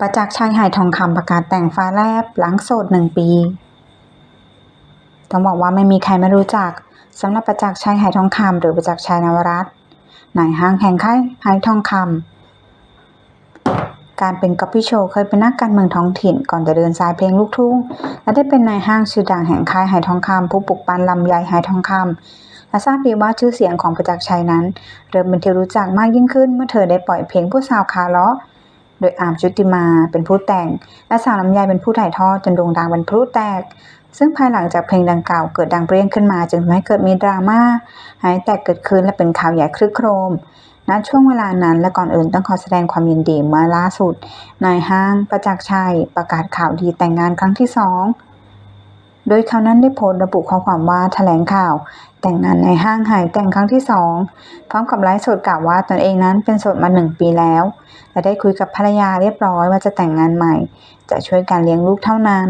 ประจักษ์ชัยหายทองคำประกาศแต่งฟ้าแลบหลังโสดหนึ่งปี ต้องบอกว่าไม่มีใครไม่รู้จักสำหรับประจักษ์ชัยหายทองคำหรือประจักษ์ชัยนวรัตน์นายห้างแห่งค่ายหายทองคำการเป็นก๊อปปี้โชว์เคยเป็นนักการเมืองท้องถิ่น ก่อนจะเดินสายเพลงลูกทุ่ง และได้เป็นนายห้างชื่อดังแห่งค่ายหายทองคำผู้ปลุกปั้นลำไยหายทองคำและทราบดีว่าชื่อเสียงของประจักษ์ชัยนั้น เริ่มเป็นที่รู้จักมากยิ่งขึ้นเมื่อเธอได้ปล่อยเพลงผู้สาวคาเลาะ โดยอาร์มชุติมาเป็นผู้แต่ง และสาวลำไยเป็นผู้ถ่ายทอดจนโด่งดังเป็นผู้แตก ซึ่งภายหลังจากเพลงดังกล่าวเกิดดังเปรี้ยงขึ้นมาจึงทำให้เกิดมีดราม่าหายแตกเกิดขึ้นและเป็นข่าวใหญ่คลึกโครมณช่วงเวลานั้นและก่อนอื่นต้องขอแสดงความยินดีเมื่อล่าสุด นายห้างประจักษ์ชัยประกาศข่าวดีแต่งงานครั้งที่สอง โดยเขานั้นได้โพสต์ระบุข้อความว่าแถลงข่าว แต่งงานในห้างหายแต่งครั้งที่สองพร้อมกับไลฟ์สดกล่าวว่าตนเองนั้นเป็นโสดมาหนึ่งปีแล้ว และได้คุยกับภรรยาเรียบร้อยว่าจะแต่งงานใหม่ จะช่วยการเลี้ยงลูกเท่านั้น